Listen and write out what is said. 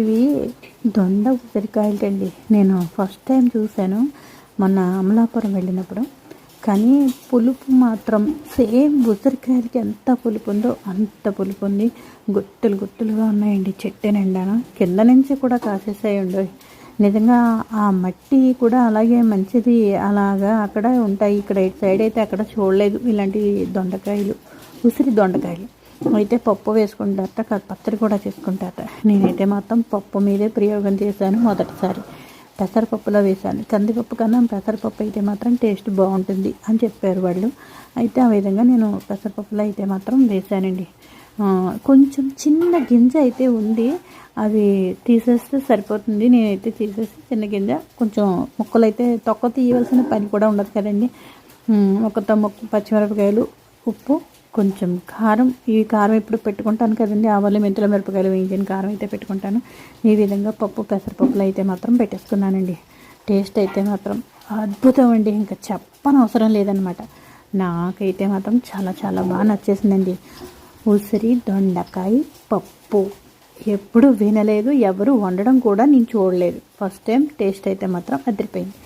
ఇవి దొండ ఉసిరికాయలండి. నేను ఫస్ట్ టైం చూశాను మొన్న అమలాపురం వెళ్ళినప్పుడు. కానీ పులుపు మాత్రం సేమ్ ఉసిరికాయలకి ఎంత పులుపు ఉందో అంత పులుపు ఉంది. గుట్టలు గుట్టలుగా ఉన్నాయండి చెట్టు నిండాను. కింద నుంచి కూడా కాసేసాయి ఉండవు నిజంగా ఆ మట్టి కూడా అలాగే మంచిది. అలాగా అక్కడ ఉంటాయి. ఇక్కడ ఇటు సైడ్ అయితే అక్కడ చూడలేదు ఇలాంటి దొండకాయలు ఉసిరి దొండకాయలు. అయితే పప్పు వేసుకుంటారట పచ్చడి కూడా చేసుకుంటారట. నేనైతే మాత్రం పప్పు మీదే ప్రయోగం చేశాను మొదటిసారి. పెసరపప్పులో వేశాను. కందిపప్పు కన్నా పెసరపప్పు అయితే మాత్రం టేస్ట్ బాగుంటుంది అని చెప్పారు వాళ్ళు. అయితే ఆ విధంగా నేను పెసరపప్పులో అయితే మాత్రం వేశానండి. కొంచెం చిన్న గింజ అయితే ఉంది. అవి తీసేస్తే సరిపోతుంది. నేనైతే తీసేసి చిన్న గింజ కొంచెం ముక్కలు అయితే తొక్క తీయవలసిన పని కూడా ఉండదు కదండి. ఒక తొమ్మ పచ్చిమిరపకాయలు ఉప్పు కొంచెం కారం ఈ కారం ఇప్పుడు పెట్టుకుంటాను కదండి. ఆవాలు మెంతుల మిరపకాయలు వేయించిన కారం అయితే పెట్టుకుంటాను. ఈ విధంగా పప్పు పెసరపప్పులు అయితే మాత్రం పెట్టేసుకున్నానండి. టేస్ట్ అయితే మాత్రం అద్భుతం అండి. ఇంకా చెప్పని అవసరం లేదనమాట నాకైతే మాత్రం చాలా చాలా బాగా నచ్చేసిందండి. ఉసిరి దొండకాయ పప్పు. ఎప్పుడు వినలేదు ఎవరు వండడం కూడా నేను చూడలేదు. ఫస్ట్ టైం టేస్ట్ అయితే మాత్రం అదిరిపోయింది.